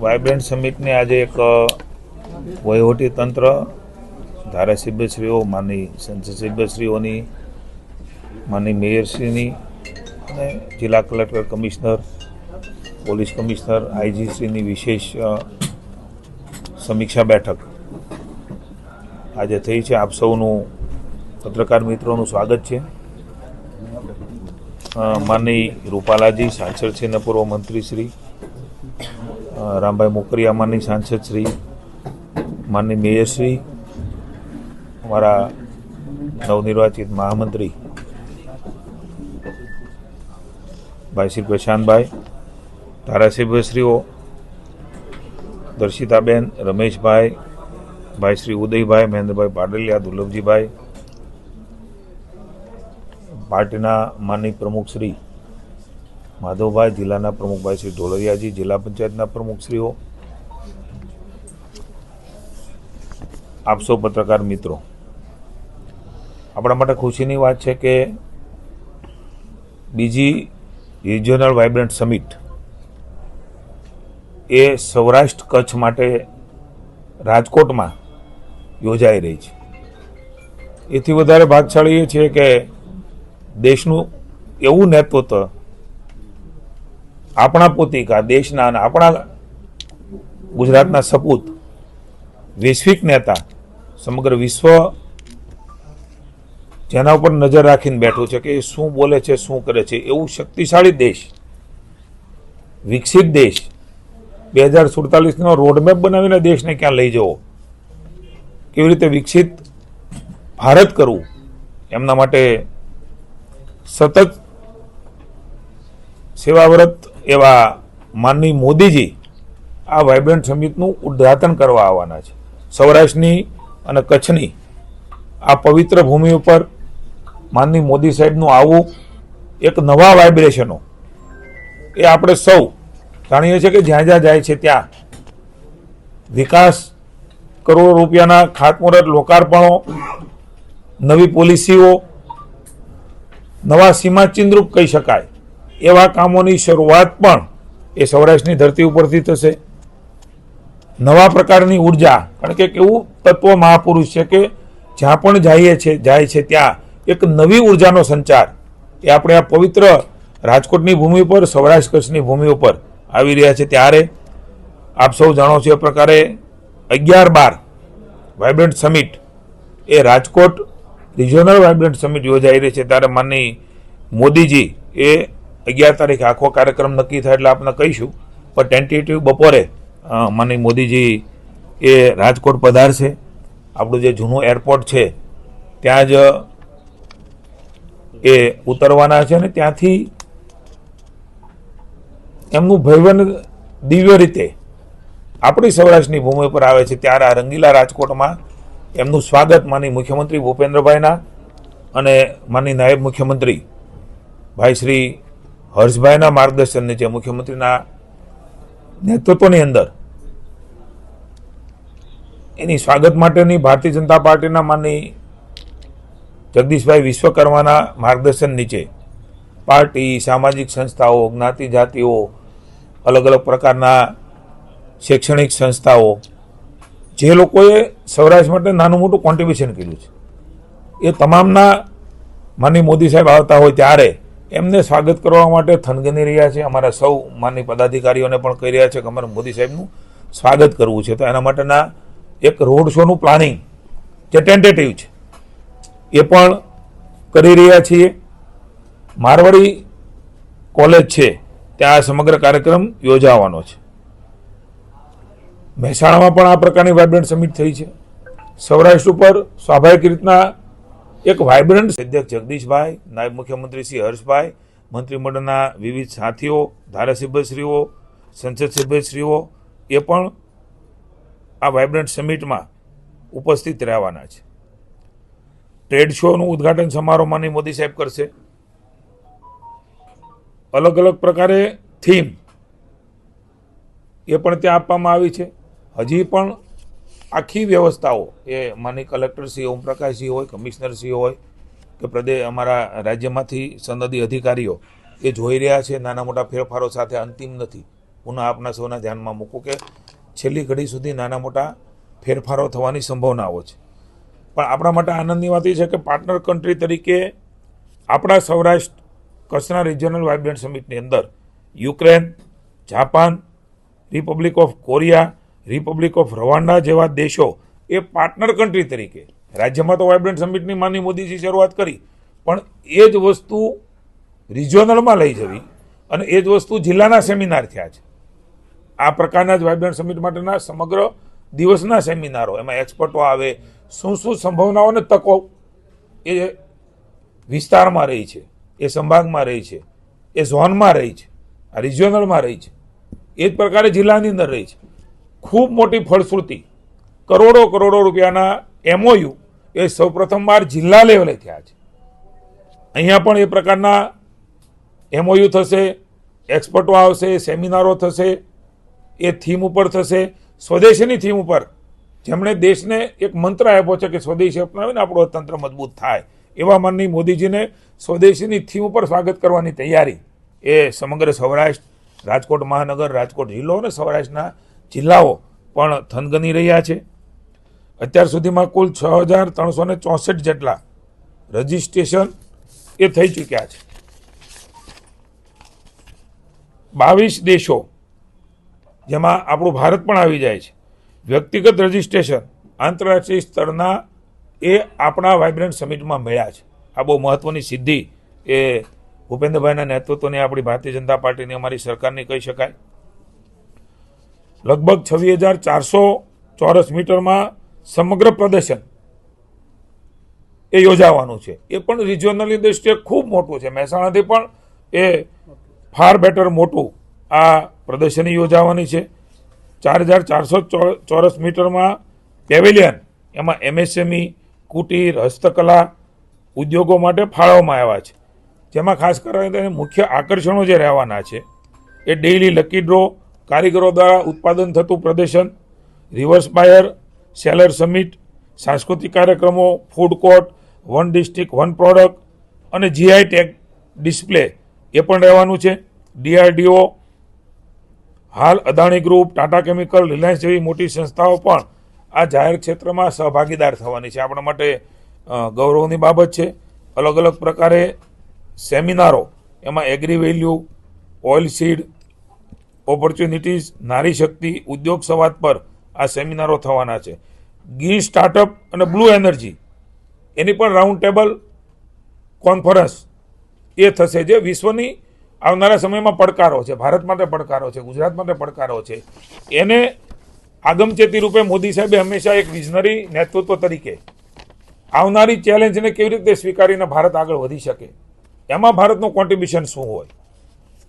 Vibrant સમિટને આજે એક વહીવટી તંત્ર ધારાસભ્યશ્રીઓ માની સંસદ સભ્યશ્રીઓની માની મેયરશ્રીની અને જિલ્લા કલેક્ટર કમિશનર પોલીસ કમિશનર આઈજીશ્રીની વિશેષ સમીક્ષા બેઠક આજે થઈ છે. આપ સૌનું પત્રકાર મિત્રોનું સ્વાગત છે. માની રૂપાલાજી સાંસદ છે અને પૂર્વ મંત્રી શ્રી અ, રામભાઈ મોકરિયામાની સાંસદ શ્રી માનની મેયરશ્રી, અમારા નવનિર્વાચિત મહામંત્રી ભાઈ શ્રી પ્રશાંતભાઈ, ધારાસભ્યશ્રીઓ દર્શિતાબેન, રમેશભાઈ, ભાઈ શ્રી ઉદયભાઈ, મહેન્દ્રભાઈ પાડલિયા, દુર્લભજીભાઈ, પાર્ટીના માનની પ્રમુખ શ્રી માધવભાઈ જિલ્લાના પ્રમુખભાઈ શ્રી ઢોલરિયાજી, જિલ્લા પંચાયતના પ્રમુખશ્રીઓ આપ સૌ પત્રકાર મિત્રો. આપણા માટે ખુશીની વાત છે કે બીજી રિજિયોનલ વાઇબ્રન્ટ સમિટ એ સૌરાષ્ટ્ર કચ્છ માટે રાજકોટમાં યોજાઈ રહી છે. એથી વધારે ભાગશાળી એ છે કે દેશનું એવું નેતૃત્વ આપણા પોતિકા, દેશના અને આપણા ગુજરાતના સપૂત વૈશ્વિક નેતા સમગ્ર વિશ્વ જેના ઉપર નજર રાખીને બેઠું છે કે એ શું બોલે છે, શું કરે છે. એવું શક્તિશાળી દેશ, વિકસિત દેશ બે હજાર સુડતાલીસનો રોડમેપ બનાવીને દેશને ક્યાં લઈ જવો? કેવી રીતે વિકસિત ભારત કરવું? એમના માટે સતત સેવાવ્રત એવા માનની મોદીજી આ વાઇબ્રન્ટ સમિટનું ઉદ્ઘાટન કરવા આવવાના છે. સૌરાષ્ટ્રની અને કચ્છની આ પવિત્ર ભૂમિ ઉપર માનની મોદી સાહેબનું આવવું એક નવા વાઇબ્રેશનો એ આપણે સૌ જાણીએ છીએ કે જ્યાં જ્યાં જાય છે ત્યાં વિકાસ કરોડો રૂપિયાના ખાતમુહૂર્ત, લોકાર્પણો, નવી પોલિસીઓ, નવા સીમાચિહ્નરૂપ કહી શકાય. એવા કામોની શરૂઆત પણ એ સૌરાષ્ટ્રની ધરતી ઉપરથી થશે. નવા પ્રકારની ઊર્જા, કારણ કે એવું તત્વ મહાપુરુષ છે કે જ્યાં પણ જઈએ છે, જાય છે ત્યાં એક નવી ઉર્જાનો સંચાર. એ આપણે આ પવિત્ર રાજકોટની ભૂમિ ઉપર, સૌરાષ્ટ્ર કચ્છની ભૂમિ ઉપર આવી રહ્યા છે. ત્યારે આપ સૌ જાણો છો એ પ્રકારે અગિયાર બાર વાઇબ્રન્ટ સમિટ એ રાજકોટ રિજિયોનલ વાઇબ્રન્ટ સમિટ યોજાઈ રહી છે. ત્યારે માનની મોદીજી એ અગિયાર તારીખે આખો કાર્યક્રમ નક્કી થાય એટલે આપણે કહીશું. પણ ટેન્ટેટિવ બપોરે માનની મોદીજી એ રાજકોટ પધારશે. આપણું જે જૂનું એરપોર્ટ છે, ત્યાં જ એ ઉતરવાના છે અને ત્યાંથી એમનું ભયવન દિવ્ય રીતે આપણી સૌરાષ્ટ્રની ભૂમિ પર આવે છે. ત્યારે આ રંગીલા રાજકોટમાં એમનું સ્વાગત માની મુખ્યમંત્રી ભૂપેન્દ્રભાઈના અને માની નાયબ મુખ્યમંત્રી ભાઈ શ્રી હર્ષભાઈના માર્ગદર્શન નીચે મુખ્યમંત્રીના નેતૃત્વની અંદર એની સ્વાગત માટેની ભારતીય જનતા પાર્ટીના માનની જગદીશભાઈ વિશ્વકર્માના માર્ગદર્શન નીચે પાર્ટી, સામાજિક સંસ્થાઓ, જ્ઞાતિ જાતિઓ, અલગ અલગ પ્રકારના શૈક્ષણિક સંસ્થાઓ, જે લોકોએ સૌરાષ્ટ્ર માટે નાનું મોટું કોન્ટ્રીબ્યુશન કર્યું છે. એ તમામના માની મોદી સાહેબ આવતા હોય ત્યારે એમને સ્વાગત કરવા માટે થનગની રહ્યા છે. અમારા સૌ માની પદાધિકારીઓને પણ કહી રહ્યા છે કે અમારે મોદી સાહેબનું સ્વાગત કરવું છે. તો એના માટેના એક રોડ શોનું પ્લાનિંગ જે ટેન્ટેટિવ છે. એ પણ કરી રહ્યા છીએ. મારવાડી કોલેજ છે. ત્યાં આ સમગ્ર કાર્યક્રમ યોજાવાનો છે. મહેસાણામાં પણ આ પ્રકારની વાઇબ્રન્ટ સમિટ થઈ છે. સૌરાષ્ટ્ર ઉપર સ્વાભાવિક રીતના એક વાઇબ્રન્ટ અધ્યક્ષ જગદીશભાઈ, નાયબ મુખ્યમંત્રી શ્રી હર્ષભાઈ, મંત્રીમંડળના વિવિધ સાથીઓ, ધારાસભ્યશ્રીઓ, સંસદ સભ્યશ્રીઓ એ પણ આ વાઇબ્રન્ટ સમિટમાં ઉપસ્થિત રહેવાના છે. ટ્રેડ શોનું ઉદ્ઘાટન સમારોહમાંની મોદી સાહેબ કરશે. અલગ અલગ પ્રકારે થીમ એ પણ ત્યાં આપવામાં આવી છે. હજી પણ આખી વ્યવસ્થાઓ, એ માની કલેક્ટરશ્રી ઓમપ્રકાશજી હોય કમિશનરશ્રી હોય, કે પ્રદેશ અમારા રાજ્યમાંથી સનદી અધિકારીઓ, એ જોઈ રહ્યા છે, નાના મોટા ફેરફારો સાથે અંતિમ નથી. પુનઃ આપના સૌના ધ્યાનમાં મૂકું કે છેલ્લી ઘડી સુધી નાના મોટા ફેરફારો થવાની સંભાવનાઓ છે. પણ આપણા માટે આનંદની વાત એ છે કે પાર્ટનર કન્ટ્રી તરીકે આપણા સૌરાષ્ટ્ર કચ્છના રિજનલ વાઇબ્રન્ટ સમિટની અંદર Ukraine, Japan Republic of Korea Republic of Rwanda જેવા દેશો એ પાર્ટનર કન્ટ્રી તરીકે. રાજ્યમાં તો વાઇબ્રન્ટ સમિટની માની મોદીજી શરૂઆત કરી, પણ એ જ વસ્તુ રિજિયોનલમાં લઈ જવી અને એ જ વસ્તુ જિલ્લાના સેમિનાર થયા છે. આ પ્રકારના જ વાઇબ્રન્ટ સમિટ માટેના સમગ્ર દિવસના સેમિનારો, એમાં એક્સપર્ટો આવે, શું શું સંભાવનાઓ અને તકો એ વિસ્તારમાં રહી છે, એ સંભાગમાં રહી છે, એ ઝોનમાં રહી છે, આ રિજિયોનલમાં રહી છે, એ જ પ્રકારે જિલ્લાની અંદર રહી છે. ખૂબ મોટી ફળશ્રુતિ. કરોડો કરોડો રૂપિયાના એમઓયુ એ સૌપ્રથમવાર જિલ્લા લેવલે થયા છે. અહીંયા પણ એ પ્રકારના એમઓયુ થશે, એક્સપર્ટો આવશે, સેમિનારો થશે, એ થીમ ઉપર થશે. સ્વદેશીની થીમ ઉપર જેમણે દેશને એક મંત્ર આપ્યો છે કે સ્વદેશી અપનાવીને આપણો તંત્ર મજબૂત થાય. એવા માનની મોદીજીને સ્વદેશીની થીમ ઉપર સ્વાગત કરવાની તૈયારી એ સમગ્ર સૌરાષ્ટ્ર, રાજકોટ મહાનગર, રાજકોટ જિલ્લો અને સૌરાષ્ટ્રના જિલ્લાઓ પણ થનગની રહ્યા છે. અત્યાર સુધીમાં કુલ છ હજાર ત્રણસો ને ચોસઠ જેટલા રજિસ્ટ્રેશન એ થઈ ચૂક્યા છે. બાવીસ દેશો જેમાં આપણું ભારત પણ આવી જાય છે. વ્યક્તિગત રજિસ્ટ્રેશન આંતરરાષ્ટ્રીય સ્તરના એ આપણા વાઇબ્રન્ટ સમિટમાં મળ્યા છે. આ બહુ મહત્વની સિદ્ધિ એ ભૂપેન્દ્રભાઈના નેતૃત્વની આપણી ભારતીય જનતા પાર્ટીની, અમારી સરકારની કહી શકાય. લગભગ છવ્વીસ હજાર ચારસો ચોરસ મીટરમાં સમગ્ર પ્રદર્શન એ યોજાવાનું છે. એ પણ રિજિયોનલની દ્રષ્ટિએ ખૂબ મોટું છે. મહેસાણાથી પણ એ ફાર બેટર મોટું આ પ્રદર્શની યોજાવાની છે. ચાર હજાર ચારસો ચોરસ મીટરમાં પેવેલિયન, એમાં એમએસએમઈ કુટીર હસ્તકલા, ઉદ્યોગો માટે ફાળવવામાં આવ્યા છે. જેમાં ખાસ કરીને મુખ્ય આકર્ષણો જે રહેવાના છે, એ ડેઇલી લકી ડ્રો કારીગરો દ્વારા ઉત્પાદન થતું પ્રદર્શન, રિવર્સ બાયર, સેલર સમિટ, સાંસ્કૃતિક કાર્યક્રમો, food court, one district, one product અને જીઆઈ ટેગ ડિસ્પ્લે એ પણ રહેવાનું છે. ડીઆરડીઓ, હાલ અદાણી ગ્રુપ, ટાટા કેમિકલ, રિલાયન્સ જેવી મોટી સંસ્થાઓ પણ આ જાહેર ક્ષેત્રમાં સહભાગીદાર થવાની છે. આપણા માટે ગૌરવની બાબત છે. અલગ અલગ પ્રકારે સેમિનારો, એમાં agri value oil seed opportunities નારી શક્તિ, ઉદ્યોગ સંવાદ પર આ સેમિનારો થવાના છે. ગ્રીન સ્ટાર્ટઅપ અને બ્લુ એનર્જી એની પણ રાઉન્ડ ટેબલ કોન્ફરન્સ એ થશે જે વિશ્વની આવનારા સમયમાં પડકારો છે. ભારત માટે પડકારો છે, ગુજરાત માટે પડકારો છે. એને આગમચેતી રૂપે મોદી સાહેબે હંમેશા એક વિઝનરી નેતૃત્વ તરીકે આવનારી ચેલેન્જને કેવી રીતે સ્વીકારીને ભારત આગળ વધી શકે? એમાં ભારતનું કોન્ટ્રીબ્યુશન શું હોય?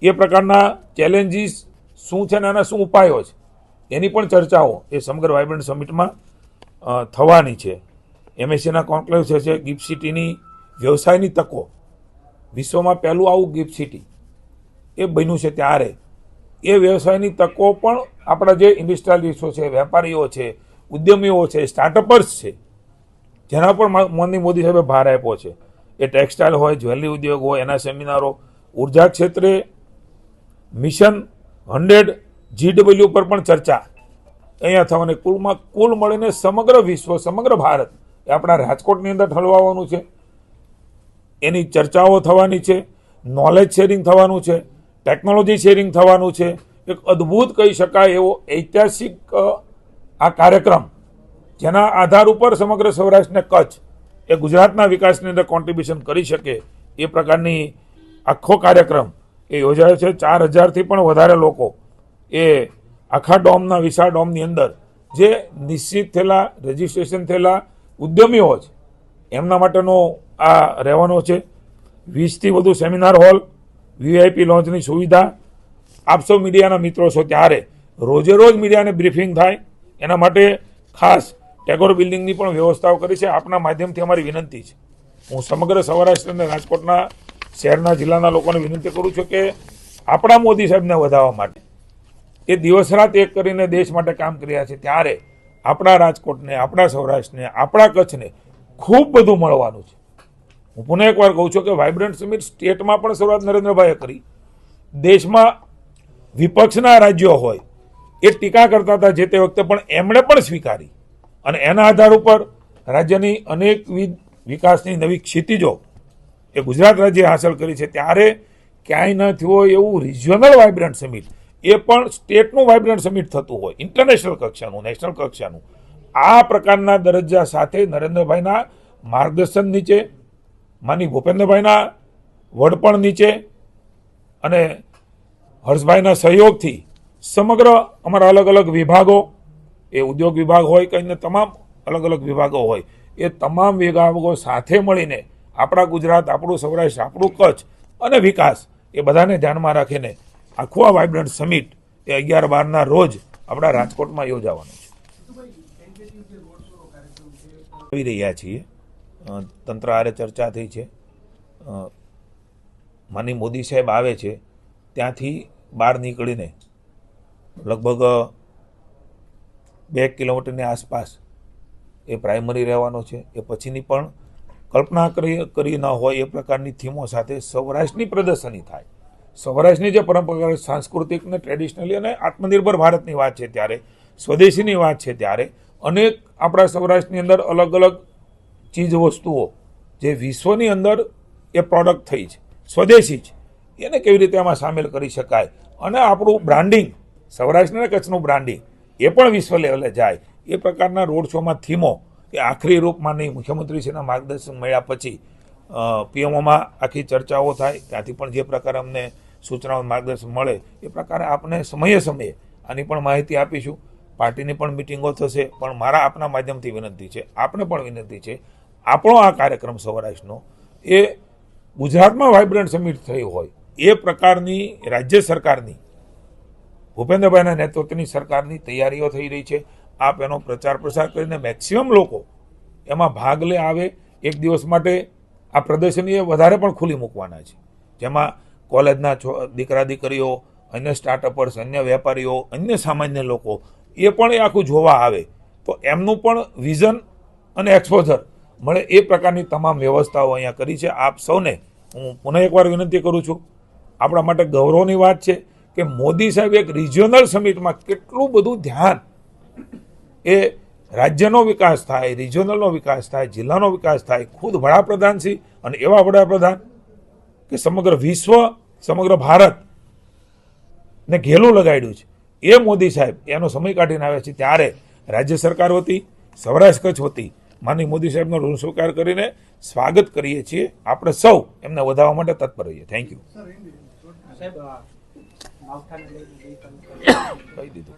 એ પ્રકારના ચેલેન્જીસ શું છે અને એના શું ઉપાયો છે? એની પણ ચર્ચાઓ એ સમગ્ર વાઇબ્રન્ટ સમિટમાં થવાની છે. એમએસસીના કોન્ક્લેવ છે છે ગિફ્ટ સિટીની વ્યવસાયની તકો. વિશ્વમાં પહેલું આવું ગિફ્ટ સિટી એ બન્યું છે ત્યારે. એ વ્યવસાયની તકો પણ આપણા જે ઇન્ડસ્ટ્રીયાલિસ્ટો છે, વેપારીઓ છે, ઉદ્યમીઓ છે સ્ટાર્ટઅપર્સ છે, જેના પર મોદી મોદી સાહેબે ભાર આપ્યો છે. એ ટેક્સટાઇલ હોય, જ્વેલરી ઉદ્યોગ હોય, એના સેમિનારો, ઊર્જા ક્ષેત્રે મિશન હંડ્રેડ જીડબલ્યુ પર પણ ચર્ચા. અહીંયા થવાની કુલમાં કુલ મળીને સમગ્ર વિશ્વ, સમગ્ર ભારત એ આપણા રાજકોટની અંદર ઠલવાવાનું છે. એની ચર્ચાઓ થવાની છે નોલેજ શેરિંગ થવાનું છે ટેકનોલોજી શેરિંગ થવાનું છે. એક અદ્ભુત કહી શકાય એવો ઐતિહાસિક આ કાર્યક્રમ જેના આધાર ઉપર સમગ્ર સૌરાષ્ટ્રને કચ્છ એ ગુજરાતના વિકાસની અંદર કોન્ટ્રીબ્યુશન કરી શકે એ પ્રકારની આખો કાર્યક્રમ એ યોજાયો છે. ચાર હજારથી પણ વધારે લોકો એ આખા ડોમના વિશાળ ડોમની અંદર જે નિશ્ચિત થયેલા રજીસ્ટ્રેશન થયેલા ઉદ્યમીઓ છે એમના માટેનો આ રહેવાનો છે. વીસથી વધુ સેમિનાર હોલ, વીઆઈપી લોન્ચની સુવિધા. આપ મીડિયાના મિત્રો છો ત્યારે રોજે રોજ મીડિયાને બ્રીફિંગ થાય. એના માટે ખાસ ટેગોર બિલ્ડિંગની પણ વ્યવસ્થાઓ કરી છે. આપના માધ્યમથી અમારી વિનંતી છે. હું સમગ્ર સૌરાષ્ટ્ર અને રાજકોટના શહેરના જિલ્લાના લોકોને વિનંતી કરું છું કે આપણા મોદી સાહેબને વધાવવા માટે એ દિવસ રાત એક કરીને દેશ માટે કામ કર્યા છે, ત્યારે આપણા રાજકોટને, આપણા સૌરાષ્ટ્રને, આપણા કચ્છને ખૂબ બધું મળવાનું છે. હું પુનઃ એકવાર કહું છું કે વાઇબ્રન્ટ સમિટ સ્ટેટમાં પણ શરૂઆત નરેન્દ્રભાઈએ કરી. દેશમાં વિપક્ષના રાજ્યો હોય, એ ટીકા કરતા હતા જે તે વખતે પણ એમણે પણ સ્વીકારી. અને એના આધાર ઉપર રાજ્યની અનેકવિધ વિકાસની નવી ક્ષિતિજો એ ગુજરાત રાજ્ય હાંસલ કરી છે. ત્યારે ક્યાંય ન થયો એવું રિજિયોનલ વાઇબ્રન્ટ સમિટ એ પણ સ્ટેટનું વાઇબ્રન્ટ સમિટ થતું હોય. ઇન્ટરનેશનલ કક્ષાનું નેશનલ કક્ષાનું. આ પ્રકારના દરજ્જા સાથે નરેન્દ્રભાઈના માર્ગદર્શન નીચે, માની ભૂપેન્દ્રભાઈના વડપણ નીચે અને હર્ષભાઈના સહયોગથી સમગ્ર અમારા અલગ અલગ વિભાગો, એ ઉદ્યોગ વિભાગ હોય કે તમામ અલગ અલગ વિભાગો હોય, એ તમામ વિભાગો સાથે મળીને આપણા ગુજરાત, આપણું સૌરાષ્ટ્ર, આપણું કચ્છ અને વિકાસ, એ બધાને ધ્યાનમાં રાખીને આખું આ વાઇબ્રન્ટ સમિટ એ અગિયાર બારના રોજ આપણા રાજકોટમાં યોજાવાનું છે. આવી રહ્યા છીએ. તંત્ર આરે ચર્ચા થઈ છે. માની મોદી સાહેબ આવે છે, ત્યાંથી બહાર નીકળીને લગભગ બે કિલોમીટરની આસપાસ એ પ્રાઇમરી રહેવાનો છે. એ પછીની પણ કલ્પના કરી કરી ન હોય એ પ્રકારની થીમો સાથે સૌરાષ્ટ્રની પ્રદર્શની થાય. સૌરાષ્ટ્રની જે પરંપરાગત સાંસ્કૃતિક ને ટ્રેડિશનલી અને આત્મનિર્ભર ભારતની વાત છે ત્યારે, સ્વદેશીની વાત છે ત્યારે, અનેક આપણા સૌરાષ્ટ્રની અંદર અલગ અલગ ચીજ વસ્તુઓ જે વિશ્વની અંદર એ પ્રોડક્ટ થઈ છે. સ્વદેશી છે. એને કેવી રીતે આમાં સામેલ કરી શકાય? અને આપણું બ્રાન્ડિંગ સૌરાષ્ટ્ર અને કચ્છનું બ્રાન્ડિંગ એ પણ વિશ્વ લેવલે જાય. એ પ્રકારના રોડ શોમાં થીમો એ આખરી રૂપમાં નહીં મુખ્યમંત્રીશ્રીના માર્ગદર્શન મળ્યા પછી પીએમઓમાં આખી ચર્ચાઓ થાય, ત્યાંથી પણ જે પ્રકારે અમને સૂચનાઓ માર્ગદર્શન મળે, એ પ્રકારે આપને સમયે સમયે આની પણ માહિતી આપીશું. પાર્ટીની પણ મિટિંગો થશે, પણ મારા આપના માધ્યમથી વિનંતી છે, આપને પણ વિનંતી છે, આપણો આ કાર્યક્રમ સૌરાષ્ટ્રનો એ ગુજરાતમાં વાઇબ્રન્ટ સમિટ થયું હોય, એ પ્રકારની રાજ્ય સરકારની, ભૂપેન્દ્રભાઈના નેતૃત્વની સરકારની તૈયારીઓ થઈ રહી છે. આપ એનો પ્રચાર પ્રસાર કરીને મેક્સિમમ લોકો એમાં ભાગ લે, આવે. એક દિવસ માટે આ પ્રદર્શનીએ વધારે પણ ખુલ્લી મૂકવાના છે. જેમાં કોલેજના છો- દીકરા દીકરીઓ, અન્ય સ્ટાર્ટઅપર્સ અન્ય વેપારીઓ, અન્ય સામાન્ય લોકો, એ પણ એ આખું જોવા આવે. તો એમનું પણ વિઝન અને એક્સપોઝર મળે એ પ્રકારની તમામ વ્યવસ્થાઓ અહીંયા કરી છે. આપ સૌને હું પુનઃ એકવાર વિનંતી કરું છું. આપણા માટે ગૌરવની વાત છે કે મોદી સાહેબ એક રિજિયોનલ સમિટમાં કેટલું બધું ધ્યાન એ રાજ્યનો વિકાસ થાય રિજિયોનલનો વિકાસ થાય જિલ્લાનો વિકાસ થાય ખુદ વડાપ્રધાન છે અને એવા વડાપ્રધાન કે સમગ્ર વિશ્વ સમગ્ર ભારત ને ઘેલું લગાડ્યું છે. એ મોદી સાહેબ એનો સમય કાઢીને આવ્યા છે. ત્યારે રાજ્ય સરકાર વતી સૌરાષ્ટ્ર કચ્છ વતી માની મોદી સાહેબનો ઋણ સ્વીકાર કરીને સ્વાગત કરીએ છીએ. આપણે સૌ એમને વધારવા માટે તત્પર રહીએ. થેન્ક યુ કહી દીધું.